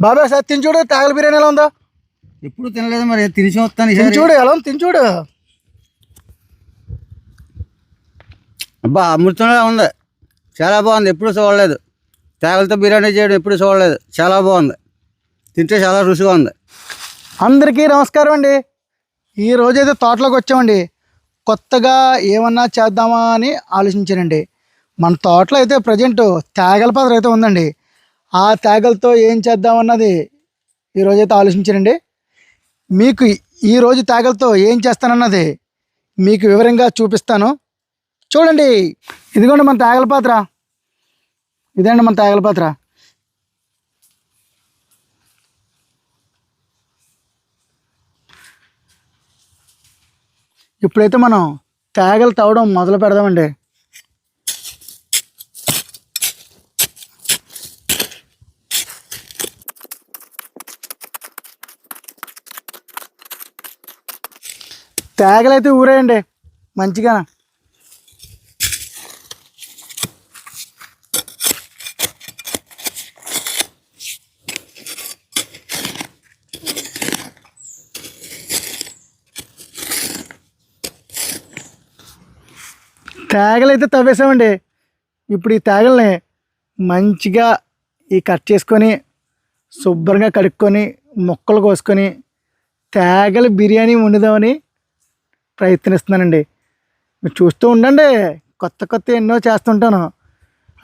బాబాయ్ సార్ తిని చూడు తేగల బిర్యానీ ఎలా ఉందో. ఎప్పుడు తినలేదు మరి? తిని వస్తాను తిని చూడు ఎలా ఉంది? తిని చూడు. అబ్బా అమృతంగా ఉంది. చాలా బాగుంది. ఎప్పుడు చూడలేదు. తేగలతో బిర్యానీ చేయడం ఎప్పుడు చూడలేదు. చాలా బాగుంది. తింటే చాలా రుచిగా ఉంది. అందరికీ నమస్కారం అండి. ఈ రోజైతే తోటలోకి వచ్చామండి. కొత్తగా ఏమన్నా చేద్దామా అని ఆలోచించానండి. మన తోటలో అయితే ప్రజెంట్ తేగల పదర అయితే ఉందండి. ఆ తేగలతో ఏం చేద్దామన్నది ఈరోజైతే రోజైతే ఆలోచించానండి. మీకు ఈ రోజు తేగలతో ఏం చేస్తానన్నది మీకు వివరంగా చూపిస్తాను. చూడండి ఇదిగోండి మన తేగల పాత్ర. ఇదండి మన తేగల పాత్ర. ఇప్పుడైతే మనం తేగలు తవ్వడం మొదలు పెడదామండి. తేగలైతే ఊరేయండి. మంచిగా. తేగలైతే తవ్వేసామండి. ఇప్పుడు ఈ తేగల్ని మంచిగా ఈ కట్ చేసుకొని శుభ్రంగా కడుక్కొని ముక్కలు కోసుకొని తేగల బిర్యానీ వండుదామని ప్రయత్నిస్తున్నానండి. మీరు చూస్తూ ఉండండి. కొత్త కొత్త ఎన్నో చేస్తుంటాను.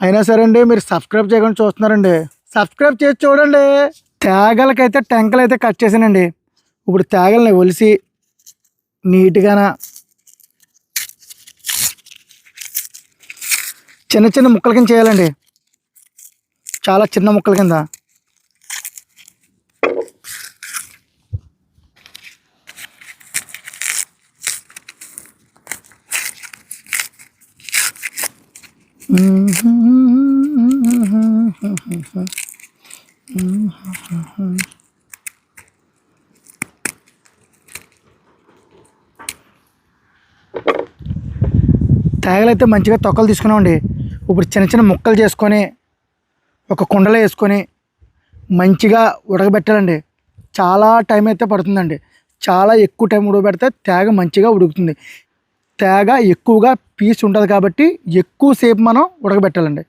అయినా సరే అండి మీరు సబ్స్క్రైబ్ చేయకుండా చూస్తున్నారండి. సబ్స్క్రైబ్ చేసి చూడండి. తేగలకైతే టెంకలు అయితే కట్ చేశానండి. ఇప్పుడు తేగలని ఒలిసి నీట్గాన చిన్న చిన్న ముక్కల కింద చేయాలండి. చాలా చిన్న ముక్కల కింద. తేగలైతే మంచిగా తొక్కలు తీసుకున్నామండి. ఇప్పుడు చిన్న చిన్న ముక్కలు చేసుకొని ఒక కుండలో వేసుకొని మంచిగా ఉడకబెట్టాలండి. చాలా టైం అయితే పడుతుందండి. చాలా ఎక్కువ టైం ఉడకబెడితే తేగ మంచిగా ఉడుకుతుంది. తేగ ఎక్కువగా పీచు ఉంటుంది కాబట్టి ఎక్కువసేపు మనం ఉడకబెట్టాలండి.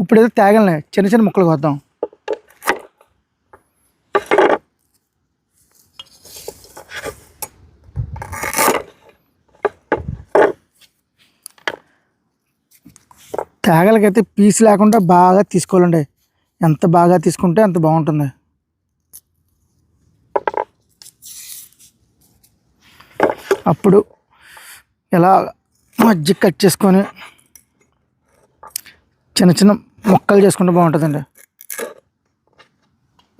ఇప్పుడైతే తేగలని చిన్న చిన్న ముక్కలు కోద్దాం. తేగలకైతే పీస్ లేకుండా బాగా తీసుకోవాలండి. ఎంత బాగా తీసుకుంటే అంత బాగుంటుంది. అప్పుడు ఇలా మజ్జి కట్ చేసుకొని చిన్న చిన్న ముక్కలు చేసుకుంటే బాగుంటుందండి.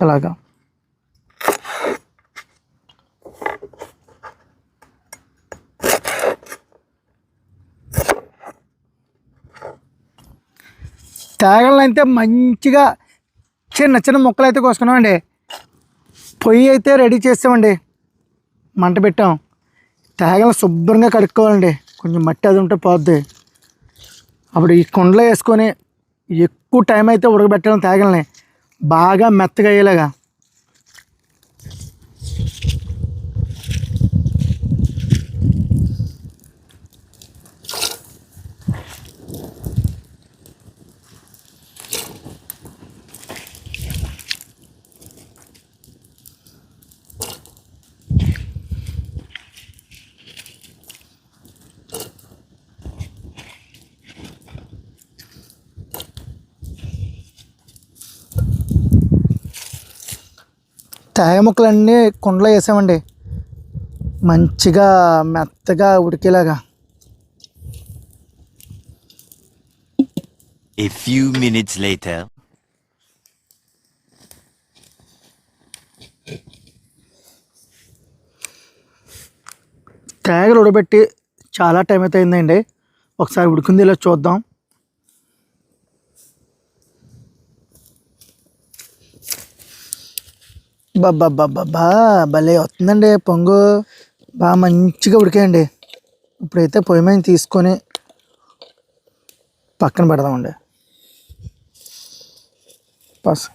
ఇలాగా తేగలను అయితే మంచిగా చిన్న చిన్న ముక్కలు అయితే కోసుకున్నామండి. పొయ్యి అయితే రెడీ చేసామండి. మంట పెట్టాం. తేగలను శుభ్రంగా కడుక్కోవాలండి. కొంచెం మట్టి అది ఉంటే పోద్ది. అప్పుడు ఈ కుండలో వేసుకొని ఎక్కువ టైం అయితే ఉడకబెట్టాలి తేగలని. బాగా మెత్తగా అయ్యేలాగా. తేగ ముక్కలన్నీ కుండలో వేసామండి. మంచిగా మెత్తగా ఉడికేలాగా. A few minutes later. తేగలు ఉడబెట్టి చాలా టైం అయితే అయిందండి. ఒకసారి ఉడికింది ఇలా చూద్దాం. బాబా భలే వస్తుందండి పొంగు. బాగా మంచిగా ఉడికాయండి. ఇప్పుడైతే పొయ్యి మీద తీసుకొని పక్కన పెడదామండి. పస్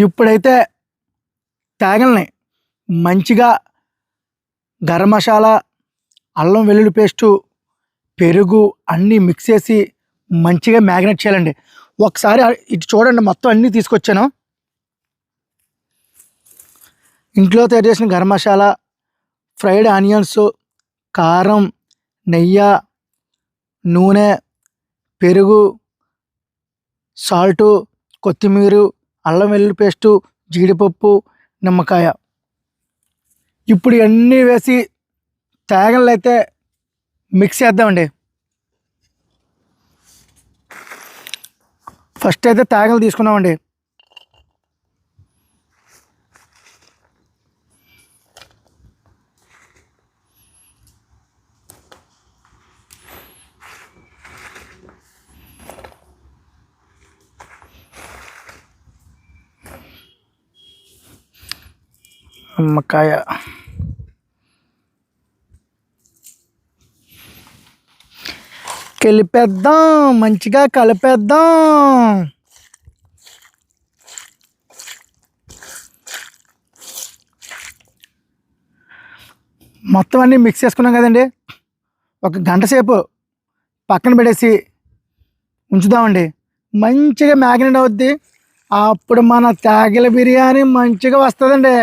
ఇప్పుడైతే తేగల్ని మంచిగా గరం మసాలా అల్లం వెల్లుల్లి పేస్టు పెరుగు అన్నీ మిక్స్ చేసి మంచిగా మ్యాగ్నేట్ చేయాలండి. ఒకసారి ఇటు చూడండి మొత్తం అన్నీ తీసుకొచ్చాను. ఇంట్లో తయారు చేసిన గరం మసాలా ఫ్రైడ్ ఆనియన్స్ కారం నెయ్యి నూనె పెరుగు సాల్టు కొత్తిమీర అల్లం వెల్లుల్లి పేస్టు జీడిపప్పు నిమ్మకాయ. ఇప్పుడు ఇవన్నీ వేసి తేగలు అయితే మిక్స్ చేద్దామండి. ఫస్ట్ అయితే తేగలు తీసుకున్నామండి. నిమ్మకాయ. కలిపేద్దాం మంచిగా కలిపేద్దాం. మొత్తం అన్నీ మిక్స్ చేసుకున్నాం కదండి. ఒక గంట సేపు పక్కన పెట్టేసి ఉంచుదామండి. మంచిగా మ్యాగ్నెట్ అవుద్ది. అప్పుడు మన తేగల బిర్యానీ మంచిగా వస్తుందండి.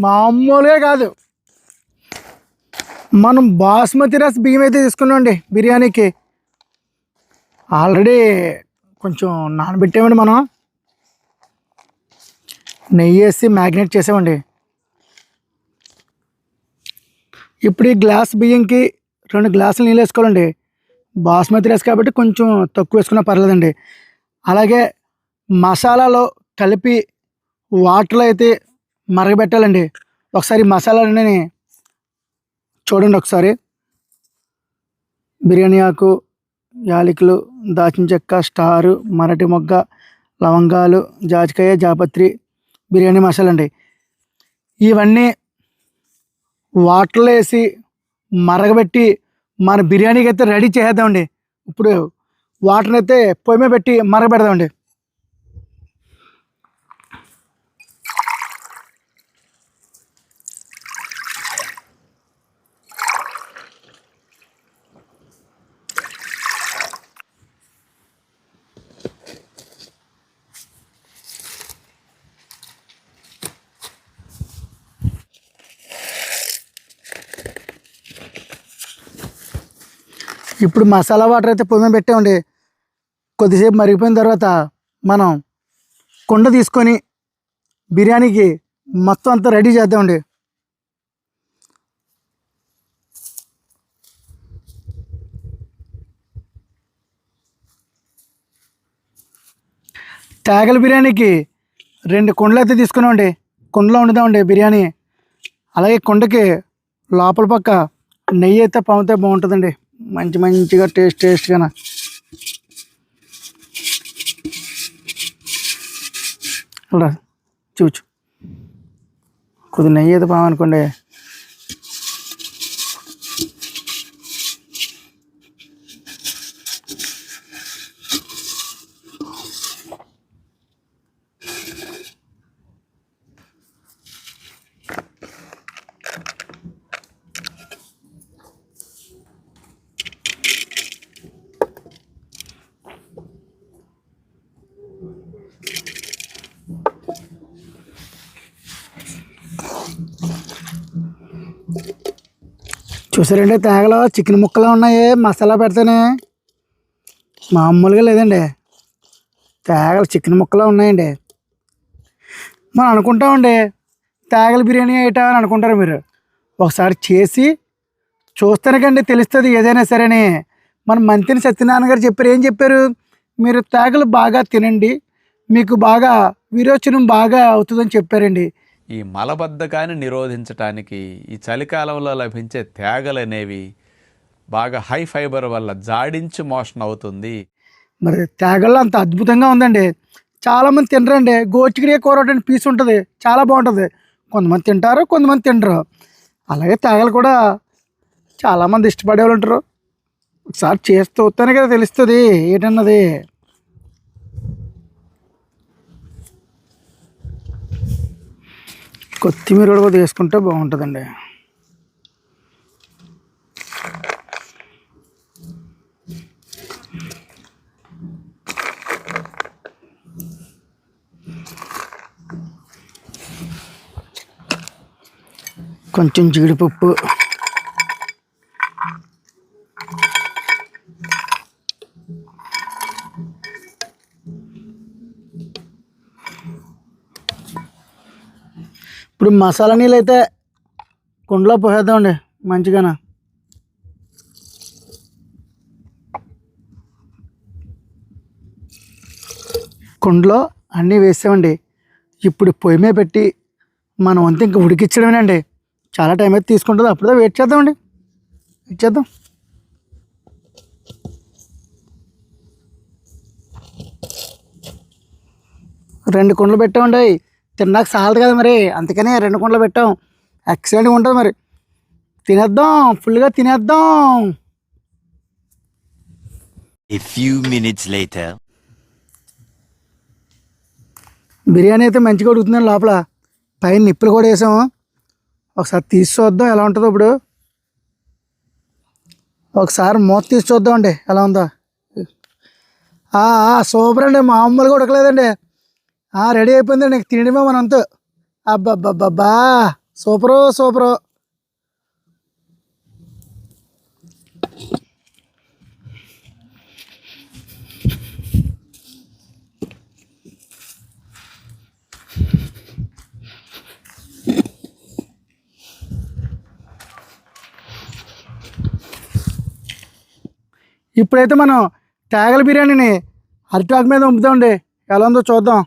మామూలుగా కాదు. మనం బాస్మతి రైస్ బియ్యం అయితే తీసుకున్నామండి బిర్యానీకి. ఆల్రెడీ కొంచెం నానబెట్టామండి మనం. నెయ్యి వేసి మ్యాగ్నేట్ చేసామండి. ఇప్పుడు ఈ గ్లాస్ బియ్యంకి రెండు గ్లాసులు నీళ్ళు వేసుకోవాలండి. బాస్మతి రైస్ కాబట్టి కొంచెం తక్కువ వేసుకున్నా పర్లేదండి. అలాగే మసాలాలో కలిపి వాటర్లో అయితే మరగబెట్టాలండి. ఒకసారి మసాలాలని చూడండి ఒకసారి. బిర్యానీ ఆకు యాలకులు దాచిన చెక్క స్టారు మరటి మొగ్గ లవంగాలు జాజికాయ జాపత్రి బిర్యానీ మసాలా అండి ఇవన్నీ వాటర్లో వేసి మరగబెట్టి మన బిర్యానీకి అయితే రెడీ చేసేద్దామండి. ఇప్పుడు వాటర్ అయితే పొయ్యి పెట్టి మరగబెడదామండి. ఇప్పుడు మసాలా వాటర్ అయితే పొద్దున పెట్టామండి కొద్దిసేపు మరిగిపోయిన తర్వాత మనం కుండ తీసుకొని బిర్యానీకి మొత్తం అంతా రెడీ చేద్దామండి తేగల బిర్యానీకి రెండు కుండలు అయితే తీసుకున్నామండి కుండలో వండుదామండి బిర్యానీ. అలాగే కుండకి లోపల పక్క నెయ్యి అయితే పంపితే బాగుంటుందండి. మంచి మంచిగా టేస్ట్ టేస్ట్గా అలా చూచు కొద్ది నెయ్యి అయితే పామనుకోండి చూసారండి తేగలో చికెన్ ముక్కలు ఉన్నాయి మసాలా పెడితేనే. మామూలుగా లేదండి. తేగలు చికెన్ ముక్కలు ఉన్నాయండి. మనం అనుకుంటామండి తేగల బిర్యానీ అయ్యటా అని అనుకుంటారు మీరు. ఒకసారి చేసి చూస్తానికండి తెలుస్తుంది ఏదైనా సరేని. మన మంత్రిని సత్యనారాయణ గారు చెప్పారు ఏం చెప్పారు? మీరు తేగలు బాగా తినండి మీకు బాగా విరోచనం బాగా అవుతుందని చెప్పారండి. ఈ మలబద్ధకాన్ని నిరోధించటానికి ఈ చలికాలంలో లభించే తేగలు అనేవి బాగా హై ఫైబర్ వల్ల జాడించి మోషన్ అవుతుంది. మరి తేగల్లో అంత అద్భుతంగా ఉందండి. చాలామంది తినరండి. గోచికిడే కూర ఒకటి పీస్ ఉంటుంది. చాలా బాగుంటుంది. కొంతమంది తింటారు కొంతమంది తినరు. అలాగే తేగలు కూడా చాలామంది ఇష్టపడే వాళ్ళు ఉంటారు. ఒకసారి చేస్తూ వస్తేనే కదా తెలుస్తుంది. ఏంటన్నది? కొత్తిమీర కూడా కొద్దిగా వేసుకుంటే బాగుంటుందండి. కొంచెం జీడిపప్పు ఇప్పుడు మసాలా నీళ్ళు అయితే కుండలో పోసేద్దామండి మంచిగానా. కుండలో అన్నీ వేసామండి. ఇప్పుడు పొయ్యి మీద పెట్టి మనం అంతా ఇంకా ఉడికించడమేనండి. చాలా టైం అయితే తీసుకుంటుంది అప్పుడే వెయిట్ చేద్దామండి. వెయిట్ చేద్దాం. రెండు కుండలు పెట్టామండి. తిన్నాక సాలదు కదా మరి. అందుకనే రెండు కుండలు పెట్టాం. ఎక్సలెంట్గా ఉంటుంది మరి. తినేద్దాం. ఫుల్గా తినేద్దాం. A few minutes later. Biryani అయితే మంచిగా ఉడుకుతుందండి లోపల. పైన నిప్పులు కూడా వేసాము. ఒకసారి తీసి చూద్దాం ఎలా ఉంటుందో ఇప్పుడు. ఒకసారి మూత తీసి చూద్దామండి ఎలా ఉందో. సూపర్ అండి. మామూలుగా ఉడకలేదండి. రెడీ అయిపోయింది నీకు తినడమే మన అంతా అబ్బబ్బబ్బబ్బా. Super super. ఇప్పుడైతే మనం తేగల బిర్యానీని అరిటాకు మీద ఉంపుతామండి ఎలా ఉందో చూద్దాం.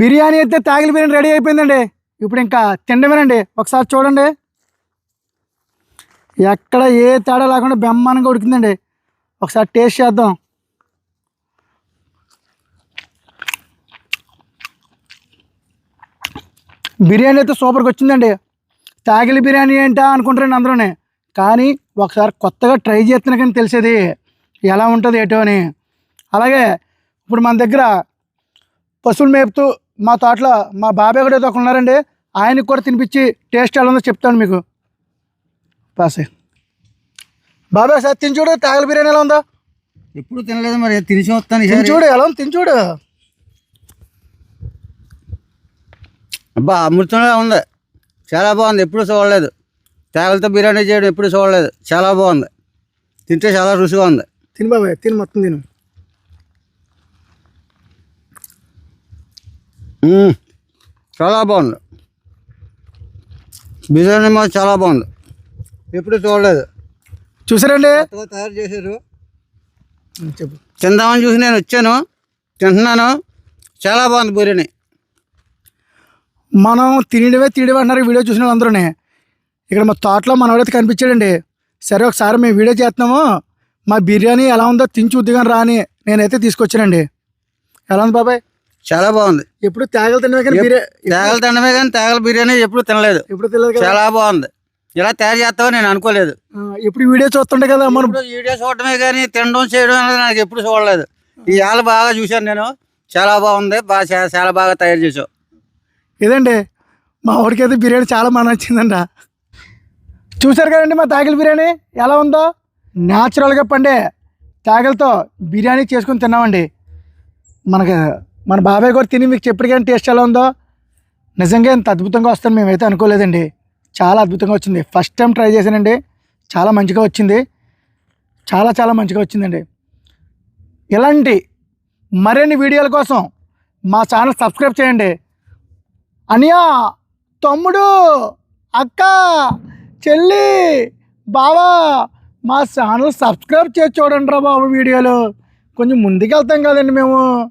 బిర్యానీ అయితే తాగిలి బిర్యానీ రెడీ అయిపోయిందండి. ఇప్పుడు ఇంకా తినడమేనండి ఒకసారి చూడండి. ఎక్కడ ఏ తేడా లేకుండా బ్రహ్మాండంగా ఉడికిందండి. ఒకసారి టేస్ట్ చేద్దాం. బిర్యానీ అయితే సూపర్గా వచ్చిందండి. తాగిలి బిర్యానీ ఏంటా అనుకుంటారండి అందరూనే. కానీ ఒకసారి కొత్తగా ట్రై చేస్తున్నా కానీ తెలిసేది ఎలా ఉంటుంది ఏటో అని. అలాగే ఇప్పుడు మన దగ్గర పశువులు మేపుతూ మా తోటలో మా బాబాయ్ కూడా ఏదో ఉన్నారండి. ఆయనకి కూడా తినిపించి టేస్ట్ ఎలా ఉందో చెప్తాను మీకు. పాసే బాబాయ్ సార్ తిని చూడు తాగల బిర్యానీ ఎలా ఉందో. ఎప్పుడు తినలేదు మరి తిని చూస్తాను తిని ఈసారి. చూడు ఎలా ఉంది తిని చూడు. అబ్బా అమృతంగా ఉంది. చాలా బాగుంది ఎప్పుడు చూడలేదు. తేగలతో బిర్యానీ చేయడం ఎప్పుడు చూడలేదు. చాలా బాగుంది. తింటే చాలా రుచిగా ఉంది. తిని బాబాయ్ తిని మొత్తం తిను. చాలా బాగుంది. బిర్యానీ మాత్రం చాలా బాగుంది. ఎప్పుడు చూడలేదు. చూసారండి? తయారు చేశారు. చెప్పు. తిందామని చూసి నేను వచ్చాను. తింటున్నాను. చాలా బాగుంది బిర్యానీ. మనం తినడమే తినడమే అన్నారు ఈ వీడియో చూసిన వాళ్ళందరూనే. ఇక్కడ మా తోటలో మనవాడైతే కనిపించాడండి. సరే ఒకసారి మేము వీడియో చేస్తున్నాము. మా బిర్యానీ ఎలా ఉందో తిని రా అని నేనైతే తీసుకొచ్చానండి. ఎలా ఉంది బాబాయ్? చాలా బాగుంది. ఎప్పుడు తేగలు తినవే కానీ బిర్యానీ తేగలు తినడమే కానీ తేగల బిర్యానీ ఎప్పుడు తినలేదు. ఎప్పుడు కదా? చాలా బాగుంది. ఇలా తయారు చేస్తావో నేను అనుకోలేదు. ఇప్పుడు వీడియో చూస్తుండే కదా మనం? ఇప్పుడు వీడియో చూడటమే కానీ తినడం చేయడం అనేది నాకు ఎప్పుడు చూడలేదు. ఈ ఆలు బాగా చూశాను నేను. చాలా బాగుంది. బాగా చాలా బాగా తయారు చేసావు ఇదండి మా వాడికి అయితే బిర్యానీ చాలా బాగా నచ్చిందంట. చూసారు కదండి మా తాగిల బిర్యానీ? ఎలా ఉందో? న్యాచురల్గా పండే తాగలతో బిర్యానీ చేసుకొని తిన్నామండి. మనకి మన బాబాయ్ కూడా తిని మీకు చెప్పిన టేస్ట్ ఎలా ఉందో? నిజంగా ఇంత అద్భుతంగా వస్తుందని మేమైతే అనుకోలేదండి. చాలా అద్భుతంగా వచ్చింది. ఫస్ట్ టైం ట్రై చేశానండి. చాలా మంచిగా వచ్చింది. చాలా చాలా మంచిగా వచ్చిందండి. ఇలాంటి మరిన్ని వీడియోల కోసం మా ఛానల్ సబ్స్క్రైబ్ చేయండి. అనియా తమ్ముడు అక్క చెల్లి బావా మా ఛానల్ సబ్స్క్రైబ్ చేసి చూడండి రా బాబు వీడియోలు. కొంచెం ముందుకు వెళ్తాం కదండి మేము.